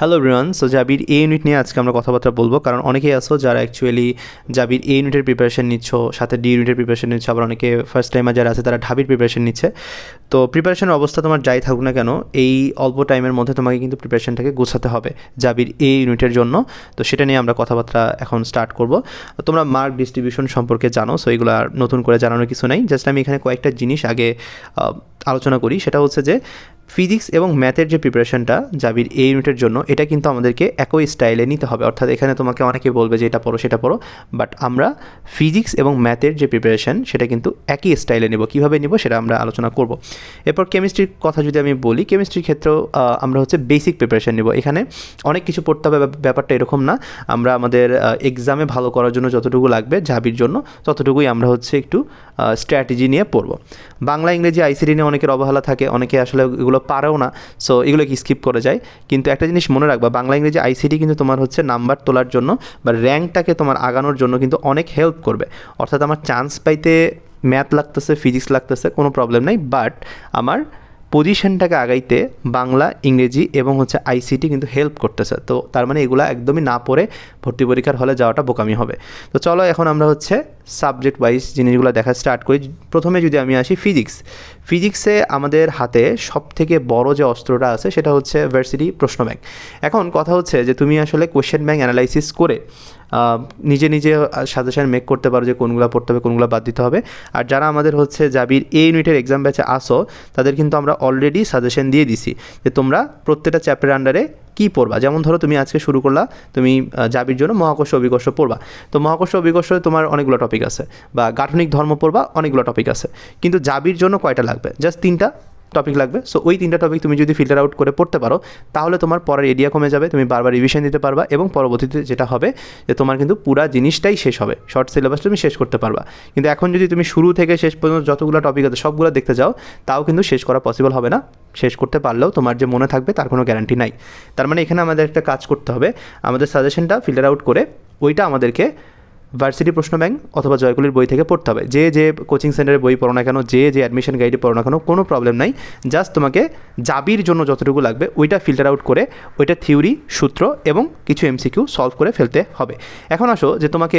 Hello Riyan so Jabir a unit নিয়ে আজকে আমরা কথাবার্তা বলব, কারণ অনেকেই আছো যারা অ্যাকচুয়ালি জাবির এ ইউনিটের প্রিপারেশন নিচ্ছ, সাথে ডি ইউনিটের প্রিপারেশন নিচ্ছ, আবার অনেকে ফার্স্ট টাইমার যারা আছে তারা ঢাবির প্রিপারেশন নিচ্ছে। তো প্রিপারেশনের অবস্থা তোমার যাই থাকুক না কেন, এই অল্প টাইমের মধ্যে তোমাকে কিন্তু প্রিপারেশনটাকে গোছাতে হবে জাবির এ ইউনিটের জন্য। তো সেটা নিয়ে আমরা কথাবার্তা এখন স্টার্ট করব। তোমরা মার্ক ডিস্ট্রিবিউশন সম্পর্কে জানো সো এগুলো আর নতুন করে জানানোর কিছু নেই। জাস্ট আমি এখানে কয়েকটা জিনিস আগে আলোচনা করি। সেটা হচ্ছে যে ফিজিক্স এবং ম্যাথের যে প্রিপারেশনটা জাবির এই ইউনিটের জন্য, এটা কিন্তু আমাদেরকে একই স্টাইলে নিতে হবে। অর্থাৎ এখানে তোমাকে অনেকে বলবে যে এটা পড়ো, সেটা পড়ো। বাট আমরা ফিজিক্স এবং ম্যাথের যে প্রিপারেশন সেটা কিন্তু একই স্টাইলে নেব। কীভাবে নেব, সেটা আমরা আলোচনা করব। এরপর কেমিস্ট্রির কথা যদি আমি বলি কেমিস্ট্রির ক্ষেত্রেও আমরা হচ্ছে বেসিক প্রিপারেশন নেব। এখানে অনেক কিছু পড়তে হবে, ব্যাপ- ব্যাপারটা এরকম না। আমরা আমাদের এক্সামে ভালো করার জন্য যতটুকু লাগবে জাবির জন্য, ততটুকুই আমরা হচ্ছে একটু স্ট্র্যাটেজি নিয়ে পড়ব। বাংলা, ইংরেজি আইসিডি নিয়ে অনেকের অবহেলা থাকে। অনেকে আসলে এগুলো পারেও না। সো এগুলোকে স্কিপ করে যায়। কিন্তু একটা জিনিস মনে রাখবা, বাংলা ইংরেজি আইসিডি কিন্তু তোমার হচ্ছে নাম্বার তোলার জন্য বা র্যাঙ্কটাকে তোমার আগানোর জন্য কিন্তু অনেক হেল্প করবে। অর্থাৎ আমার চান্স পাইতে ম্যাথ লাগতেছে ফিজিক্স লাগতেছে, কোনো প্রবলেম নাই। বাট আমার পজিশনটাকে আগাইতে বাংলা, ইংরেজি এবং হচ্ছে আইসিটি কিন্তু হেল্প করতেছে। তো তার মানে এগুলা একদমই না পড়ে ভর্তি পরীক্ষার হলে যাওয়াটা বোকামি হবে। তো চলো এখন আমরা হচ্ছে সাবজেক্ট ওয়াইজ জিনিসগুলো দেখা স্টার্ট করি। প্রথমে যদি আমি আসি ফিজিক্স ফিজিক্সে আমাদের হাতে সব থেকে বড় যে অস্ত্রটা আছে সেটা হচ্ছে ভার্সিটি প্রশ্ন ব্যাংক এখন কথা হচ্ছে যে তুমি আসলে কোয়েশ্চেন ব্যাংক অ্যানালাইসিস করে নিজে নিজে সাজেশন মেক করতে পারো যে কোনগুলো পড়তে হবে, কোনগুলো বাদ দিতে হবে। আর যারা আমাদের হচ্ছে জাবির এ ইউনিটের এক্সাম ব্যাচে আসো, তাদের কিন্তু আমরা অলরেডি সাজেশন দিয়ে দিছি যে তোমরা প্রত্যেকটা চ্যাপ্টার আন্ডারে কী পড়বা। যেমন ধরো তুমি আজকে শুরু করলা, তুমি জাবির জন্য মহাকর্ষ অভিকর্ষ পড়বা। তো মহাকর্ষ অভিকর্ষ তোমার অনেকগুলো টপিক আছে বা গাঠনিক ধর্ম পড়বা, অনেকগুলো টপিক আছে। কিন্তু জাবির জন্য কয়টা লাগবে? জাস্ট তিনটা। টপিক লাগবে। সো ওই তিনটা টপিক তুমি যদি ফিল্টার আউট করে পড়তে পারো, তাহলে তোমার পরের এরিয়া কমে যাবে, তুমি বারবার রিভিশন দিতে পারবা এবং পরবর্তীতে যেটা হবে যে তোমার কিন্তু পুরা জিনিসটাই শেষ হবে। শর্ট সিলেবাস তুমি শেষ করতে পারবা। কিন্তু এখন যদি তুমি শুরু থেকে শেষ পর্যন্ত যতগুলো টপিক আছে সবগুলো দেখতে যাও, তাও কিন্তু শেষ করা পসিবল হবে না। শেষ করতে পারলেও তোমার যে মনে থাকবে তার কোনো গ্যারান্টি নাই। তার মানে এখানে আমাদের একটা কাজ করতে হবে। আমাদের সাজেশনটা ফিল্টার আউট করে ওইটা আমাদেরকে ভার্সিটি প্রশ্ন ব্যাংক অথবা জয়কুলির বই থেকে পড়তে হবে। যে যে কোচিং সেন্টারের বই পড়ো না কেন, যে যে অ্যাডমিশন গাইডে পড়ো না কেন, কোনো প্রবলেম নাই। জাস্ট তোমাকে জাবির জন্য যতটুকু লাগবে, ওইটা ফিল্টার আউট করে ওইটা থিওরি সূত্র এবং কিছু এমসিকিউ সলভ করে ফেলতে হবে। এখন আসো যে তোমাকে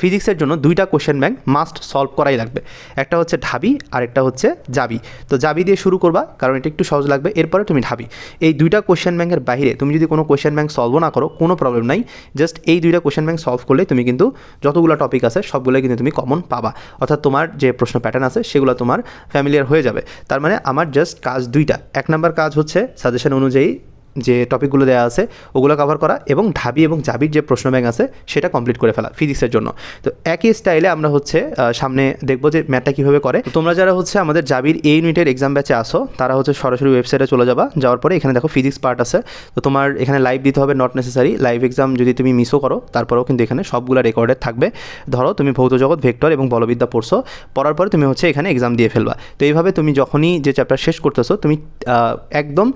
ফিজিক্সের জন্য দুইটা কোশ্চেন ব্যাংক মাস্ট সলভ করাই লাগবে। একটা হচ্ছে ঢাবি আর একটা হচ্ছে জাবি। তো জাবি দিয়ে শুরু করবা, কারণ এটা একটু সহজ লাগবে। এরপরে তুমি ঢাবি। এই দুইটা কোশ্চেন ব্যাংকের বাইরে তুমি যদি কোনো কোশ্চেন ব্যাংক সলভও না করো, কোনো প্রবলেম নাই। জাস্ট এই দুইটা কোশ্চেন ব্যাংক সলভ করলে তুমি কিন্তু যতগুলো টপিক আছে, সবগুলোই কিন্তু তুমি কমন পাবা। অর্থাৎ তোমার যে প্রশ্ন প্যাটার্ন আছে, সেগুলো তোমার ফ্যামিলিয়ার হয়ে যাবে। তার মানে আমার জাস্ট কাজ দুইটা। এক নাম্বার কাজ হচ্ছে সাজেশন অনুযায়ী যে টপিকগুলো দেওয়া আছে, ওগুলো কভার করা এবং ঢাবি এবং জাবির যে প্রশ্ন ব্যাংক আছে, সেটা কমপ্লিট করে ফেলা ফিজিক্সের জন্য। তো একই স্টাইলে আমরা হচ্ছে সামনে দেখব যে ম্যাথটা কীভাবে করে। তোমরা যারা হচ্ছে আমাদের জাবির এই ইউনিটের এক্সাম ব্যাচে আসো, তারা হচ্ছে সরাসরি ওয়েবসাইটে চলে যাবা। যাওয়ার পরে এখানে দেখো ফিজিক্স পার্ট আছে। তো তোমার এখানে লাইভ দিতে হবে নট নেসেসারি লাইভ এক্সাম যদি তুমি মিসও করো, তারপরেও কিন্তু এখানে সবগুলো রেকর্ডেড থাকবে। ধরো তুমি ভৌত জগৎ ভেক্টর এবং বলবিদ্যা পড়ছো, পড়ার পরে তুমি হচ্ছে এখানে এক্সাম দিয়ে ফেলবা। তো এইভাবে তুমি যখনই যে চ্যাপ্টার শেষ করতেছো, তুমি একদম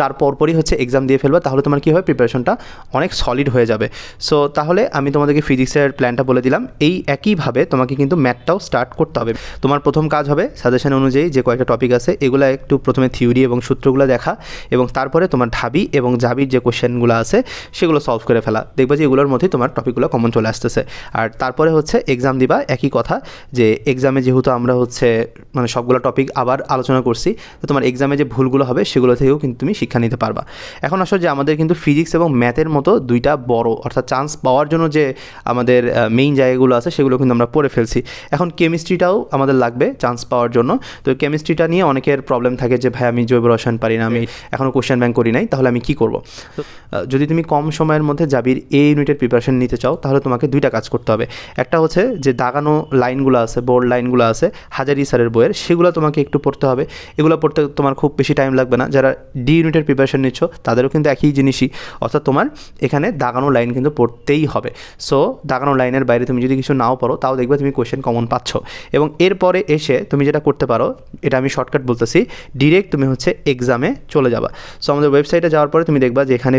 তার পরপরই হচ্ছে এক্সাম দিয়ে ফেলবা, তাহলে তোমার কী হবে? প্রিপারেশনটা অনেক সলিড হয়ে যাবে। সো তাহলে আমি তোমাদেরকে ফিজিক্সের প্ল্যানটা বলে দিলাম। এই একইভাবে তোমাকে কিন্তু ম্যাথটাও স্টার্ট করতে হবে। তোমার প্রথম কাজ হবে সাজেশন অনুযায়ী যে কয়েকটা টপিক আছে, এগুলো একটু প্রথমে থিওরি এবং সূত্রগুলো দেখা এবং তারপরে তোমার ঢাবি এবং জাবির যে কোশ্চেনগুলো আছে, সেগুলো সলভ করে ফেলা। দেখবে যে এগুলোর মধ্যেই তোমার টপিকগুলো কমন চলে আসতেছে। আর তারপরে হচ্ছে এক্সাম দিবা, একই কথা যে এক্সামে যেহেতু আমরা হচ্ছে মানে সবগুলো টপিক আবার আলোচনা করছি, তো তোমার এক্সামে যে ভুলগুলো হবে, সেগুলো থেকেও কিন্তু তুমি শিক্ষা নিতে পারবা। এখন আসলে যে আমাদের কিন্তু ফিজিক্স এবং ম্যাথের মতো দুইটা বড় অর্থাৎ চান্স পাওয়ার জন্য যে আমাদের মেইন জায়গাগুলো আছে সেগুলো কিন্তু আমরা পড়ে ফেলছি। এখন কেমিস্ট্রিটাও আমাদের লাগবে চান্স পাওয়ার জন্য। তো কেমিস্ট্রিটা নিয়ে অনেকের প্রবলেম থাকে যে ভাই আমি জৈব রসায়ন পারি না আমি এখনও কোশ্চেন ব্যাংক করি নাই তাহলে আমি কি করব? যদি তুমি কম সময়ের মধ্যে জাবির এ ইউনিটের প্রিপারেশন নিতে চাও তাহলে তোমাকে দুইটা কাজ করতে হবে। একটা হচ্ছে যে দাগানো লাইনগুলো আছে বোর্ড লাইনগুলো আছে হাজারি স্যারের বইয়ের সেগুলো তোমাকে একটু পড়তে হবে। এগুলো পড়তে তোমার খুব বেশি টাইম লাগবে না। যারা ডি ইউনিটের প্রিপারেশন নিচ্ছ তাদেরও কিন্তু একই জিনিসই। অর্থাৎ তোমার এখানে দাগানো লাইন কিন্তু পড়তেই হবে। সো দাগানো লাইনের বাইরে তুমি যদি কিছু নাও পড়ো তাও দেখবে তুমি কোশ্চেন কমন পাচ্ছ। এবং এরপরে এসে তুমি যেটা করতে পারো, এটা আমি শর্টকাট বলতেছি ডিরেক্ট তুমি হচ্ছে এক্সামে চলে যাবা। সো আমাদের ওয়েবসাইটে যাওয়ার পরে তুমি দেখবা যে এখানে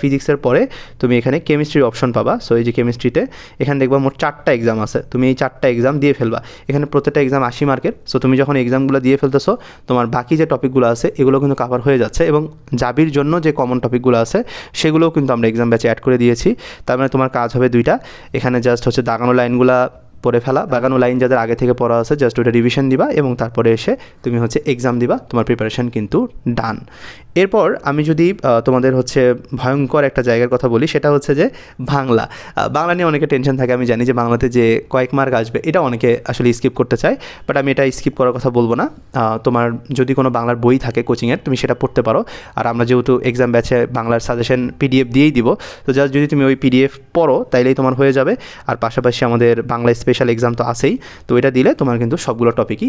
ফিজিক্সের পরে তুমি এখানে কেমিস্ট্রির অপশন পাবা। সো এই যে কেমিস্ট্রিতে এখানে দেখবা মোট চারটা এক্সাম আছে। তুমি এই চারটা এক্সাম দিয়ে ফেলবা। এখানে প্রত্যেকটা এক্সাম আশি মার্কের। সো তুমি যখন এক্সামগুলো দিয়ে ফেলতেছো, তোমার বাকি যে টপিকগুলো আছে, এগুলো কিন্তু কাভার হয়ে যাচ্ছে এবং জাবির ইংরেজির জন্য যে কমন টপিকগুলো আছে, সেগুলোও কিন্তু আমরা এক্সাম ব্যাচে অ্যাড করে দিয়েছি। তার মানে তোমার কাজ হবে দুইটা। এখানে জাস্ট হচ্ছে দাগানো লাইনগুলা পড়ে ফেলা বাগানো লাইন যাদের আগে থেকে পড়া আছে জাস্ট ওটা রিভিশন দিবা এবং তারপরে এসে তুমি হচ্ছে এক্সাম দিবা তোমার প্রিপারেশন কিন্তু ডান এরপর আমি যদি তোমাদের হচ্ছে ভয়ঙ্কর একটা জায়গার কথা বলি সেটা হচ্ছে যে বাংলা। বাংলা নিয়ে অনেকে টেনশন থাকে আমি জানি যে বাংলাতে যে কয়েক মার্ক আসবে এটা অনেকে আসলে স্কিপ করতে চায় বাট আমি এটা স্কিপ করার কথা বলব না। তোমার যদি কোনো বাংলার বই থাকে কোচিংয়ের তুমি সেটা পড়তে পারো। আর আমরা যেহেতু এক্সাম ব্যাচে বাংলার সাজেশন পিডিএফ দিয়েই দিব তো জাস্ট যদি তুমি ওই পিডিএফ পড়ো তাইলেই তোমার হয়ে যাবে। আর পাশাপাশি আমাদের বাংলা স্পেশাল এক্সাম তো আছেই। তো এটা দিলে তোমার কিন্তু সবগুলো টপিকই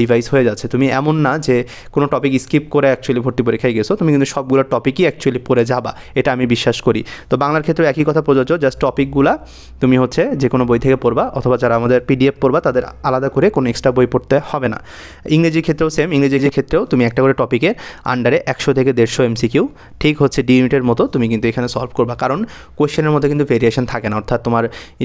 রিভাইজ হয়ে যাচ্ছে। তুমি এমন না যে কোনো টপিক স্কিপ করে অ্যাকচুয়ালি ভর্তি পরীক্ষায় গেছো, তুমি কিন্তু সবগুলো টপিকই অ্যাকচুয়ালি পড়ে যাবা। এটা আমি বিশ্বাস করি। তো বাংলার ক্ষেত্রে একই কথা প্রযোজ্য জাস্ট টপিকগুলা তুমি হচ্ছে যে কোনো বই থেকে পড়বা, অথবা যারা আমাদের পিডিএফ পড়বা, তাদের আলাদা করে কোনো এক্সট্রা বই পড়তে হবে না। ইংরেজির ক্ষেত্রেও সেম ইংরেজির ক্ষেত্রেও তুমি একটা করে টপিকের আন্ডারে একশো থেকে দেড়শো এমসিকিউ ঠিক হচ্ছে ডি ইউনিটের মতো তুমি কিন্তু এখানে সলভ করবা। কারণ কোয়েশ্চেনের মধ্যে কিন্তু ভেরিয়েশন থাকে না। অর্থাৎ তোমার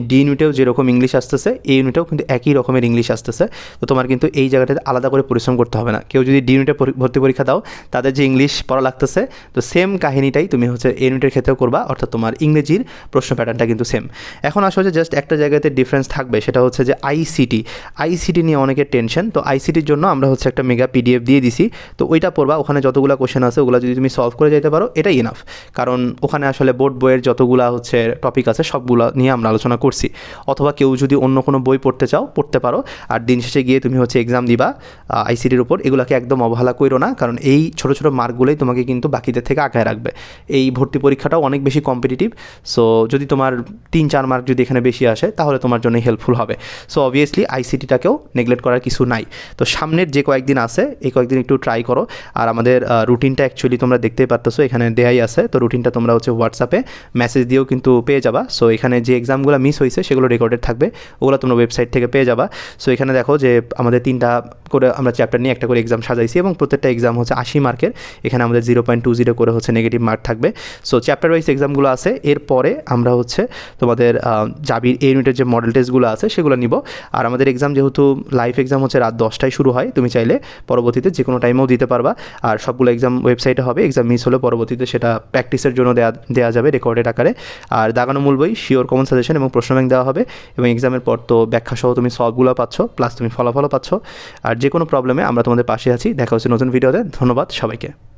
ডি ইউনিটেও যেরকম ইংলিশ আসতেছে এই ইউনিটেও কিন্তু একই রকমের ইংলিশ আসতেছে। তো তোমার কিন্তু এই জায়গাটাতে আলাদা করে পরিশ্রম করতে হবে না। কেউ যদি ডি ইউনিটে ভর্তি পরীক্ষা দাও, তাদের যে ইংলিশ পড়া লাগতেছে, তো সেম কাহিনীটাই তুমি হচ্ছে এই ইউনিটের ক্ষেত্রেও করবা, অর্থাৎ তোমার ইংরেজির প্রশ্ন প্যাটার্নটা কিন্তু সেম এখন আসলে যে জাস্ট একটা জায়গাতে ডিফারেন্স থাকবে, সেটা হচ্ছে যে আইসিটি আইসিটি নিয়ে অনেকের টেনশন তো আইসিটির জন্য আমরা হচ্ছে একটা মেগা পিডিএফ দিয়ে দিছি। তো ওইটা পড়বা, ওখানে যতগুলো কোশ্চেন আছে, ওগুলো যদি তুমি সলভ করে যেতে পারো, এটাই ইনাফ কারণ ওখানে আসলে বোর্ড বইয়ের যতগুলা হচ্ছে টপিক আছে, সবগুলো নিয়ে আমরা আলোচনা করছি। অথবা কেউ যদি অন্য কোনো বই পড়তে চাও, পড়তে পারো। আর দিন শেষে গিয়ে তুমি হচ্ছে এক্সাম দিবা আইসিটির উপর। এগুলোকে একদম অবহেলা করো না, কারণ এই ছোটো ছোটো মার্কগুলোই তোমাকে কিন্তু বাকিদের থেকে আগায় রাখবে। এই ভর্তি পরীক্ষাটাও অনেক বেশি কম্পিটিটিভ সো যদি তোমার তিন, চার মার্ক যদি এখানে বেশি আসে, তাহলে তোমার জন্য হেল্পফুল হবে। সো অবভিয়াসলি আইসিটিটাকেও নেগলেক্ট করার কিছু নাই। তো সামনের যে কয়েকদিন আছে, এই কয়েকদিন একটু ট্রাই করো। আর আমাদের রুটিনটা অ্যাকচুয়ালি তোমরা দেখতেই পারতেছো, এখানে দেয়াই আছে। তো রুটিনটা তোমরা হচ্ছে হোয়াটসঅ্যাপে মেসেজ দিয়েও কিন্তু পেয়ে যাবা। সো এখানে যে এক্সামগুলো মিস হয়েছে সেগুলো রেকর্ডেড থাকবে। ওগুলো তোমরা ওয়েবসাইট থেকে পেয়ে যাবা। সো এখানে দেখো যে আমাদের তিনটা করে আমরা চ্যাপ্টার নিয়ে একটা করে এক্সাম সাজাইছি এবং প্রত্যেকটা এক্সাম হচ্ছে আশি মার্কের এখানে আমাদের জিরো পয়েন্ট টু জিরো করে হচ্ছে নেগেটিভ মার্ক থাকবে। সো চ্যাপ্টার ওয়াইজ এক্সামগুলো আছে। এরপরে আমরা হচ্ছে তোমাদের জাবির এ ইউনিটের যে মডেল টেস্টগুলো আছে সেগুলো নিব। আর আমাদের এক্সাম যেহেতু লাইভ এক্সাম হচ্ছে রাত দশটায় শুরু হয়, তুমি চাইলে পরবর্তীতে যে কোনো টাইমেও দিতে পারবা। আর সবগুলো এক্সাম ওয়েবসাইটে হবে এক্সাম মিস হলে পরবর্তীতে সেটা প্র্যাকটিসের জন্য দেওয়া দেওয়া যাবে রেকর্ডেড আকারে। আর দাগানো মূল বই শিওর কমন সাজেশন এবং প্রশ্ন ব্যাংক দেওয়া হবে এবং এক্সামের পর তো ব্যাখ্যা সহ তুমি সলভগুলো পাচ্ছ প্লাস তুমি ফলাফলও পাচ্ছ। আর যে কোনো প্রবলেমে আমরা তোমাদের পাশে আছি। দেখা হচ্ছে নতুন ভিডিওতে ধন্যবাদ সবাইকে।